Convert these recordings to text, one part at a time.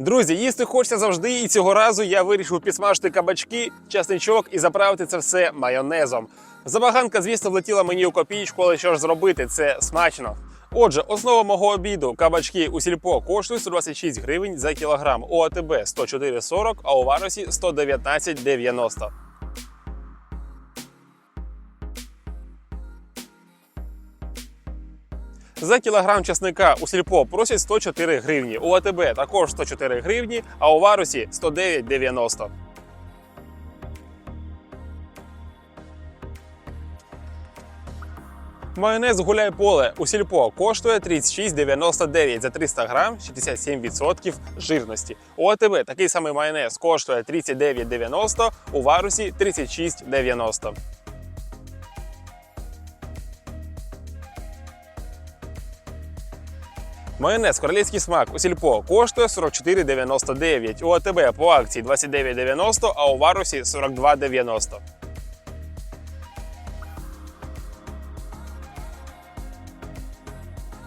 Друзі, їсти хочеться завжди, і цього разу я вирішив підсмажити кабачки, часничок і заправити це все майонезом. Забаганка, звісно, влетіла мені у копійку, але що ж зробити, це смачно. Отже, основа мого обіду кабачки у сільпо коштують 126 гривень за кілограм, у АТБ 104,40, а у Варосі 119,90. За кілограм часника у сільпо просять 104 гривні, у АТБ також 104 гривні, а у Варусі 109,90. Майонез гуляй поле у сільпо коштує 36,99 за 300 грам 67% жирності. У АТБ такий самий майонез коштує 39,90, у Варусі 36,90. Майонез королівський смак у сільпо коштує 44,99. У АТБ по акції 29,90, а у Варусі 42,90.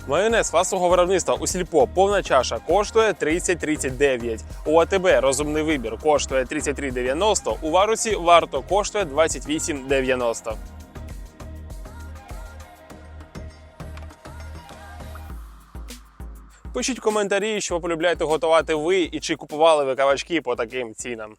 Майонез власного виробництва у сільпо повна чаша коштує 30,39. У АТБ розумний вибір коштує 33,90. У Варусі варто коштує 28,90. Пишіть коментарі, що ви полюбляєте готувати ви і чи купували ви кавачки по таким цінам.